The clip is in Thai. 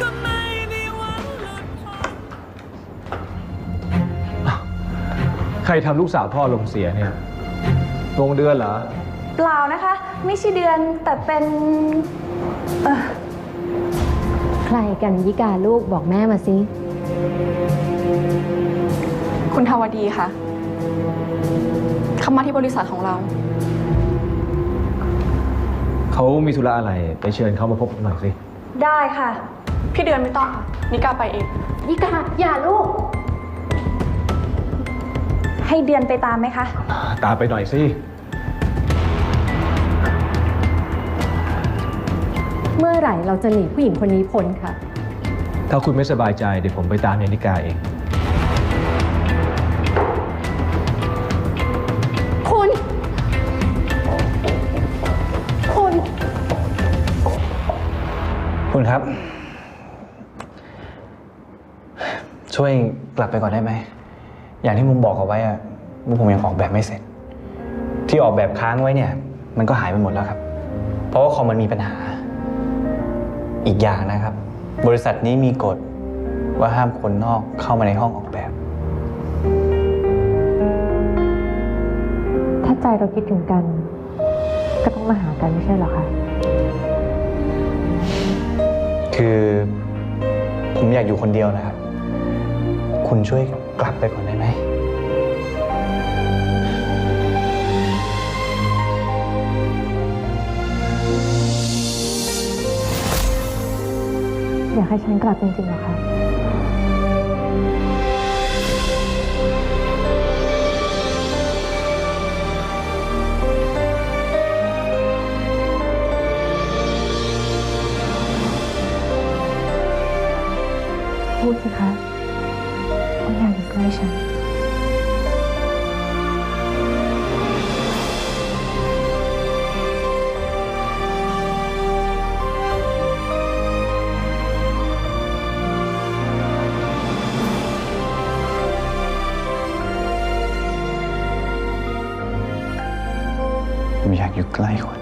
ก็ไม่มีวันหลุดพ้นใครทำลูกสาวพ่อลงเสียเนี่ยลงเดือนเหรอ เปล่านะคะ ไม่ใช่เดือนแต่เป็นเออใครกันยิกาลูกบอกแม่มาสิ คุณทาวดีค่ะเข้ามาที่บริษัทของเรา เขามีธุระอะไร ไปเชิญเขามาพบผมหน่อยสิ ได้ค่ะ พี่เดือนไม่ต้องค่ะ นิกาไปเองยิกาอย่าลูก ให้เดือนไปตามไหมคะ ตามไปหน่อยสิ เมื่อไหร่เราจะหนีผู้หญิงคนนี้พ้นค่ะ ถ้าคุณไม่สบายใจเดี๋ยวผมไปตามยานิกาเอง คุณครับ ช่วยกลับไปก่อนได้ไหม อย่างที่มุมบอกเอาไว้อะมุมผมยังออกแบบไม่เสร็จ ที่ออกแบบค้างไว้เนี่ย มันก็หายไปหมดแล้วครับ เพราะว่าคอมมันมีปัญหา อีกอย่างนะครับ บริษัทนี้มีกฎว่าห้ามคนนอกเข้ามาในห้องออกแบบ ถ้าใจเราคิดถึงกัน ก็ต้องมาหากันไม่ใช่เหรอคะ คือผมอยากอยู่คนเดียวนะครับ คุณช่วยกลับไปก่อนได้ไหม อยากให้ฉันกลับจริงๆเหรอคะ พูดสิคะว่าอยากอยู่ใกล้ฉัน ผมอยากอยู่ใกล้คุณ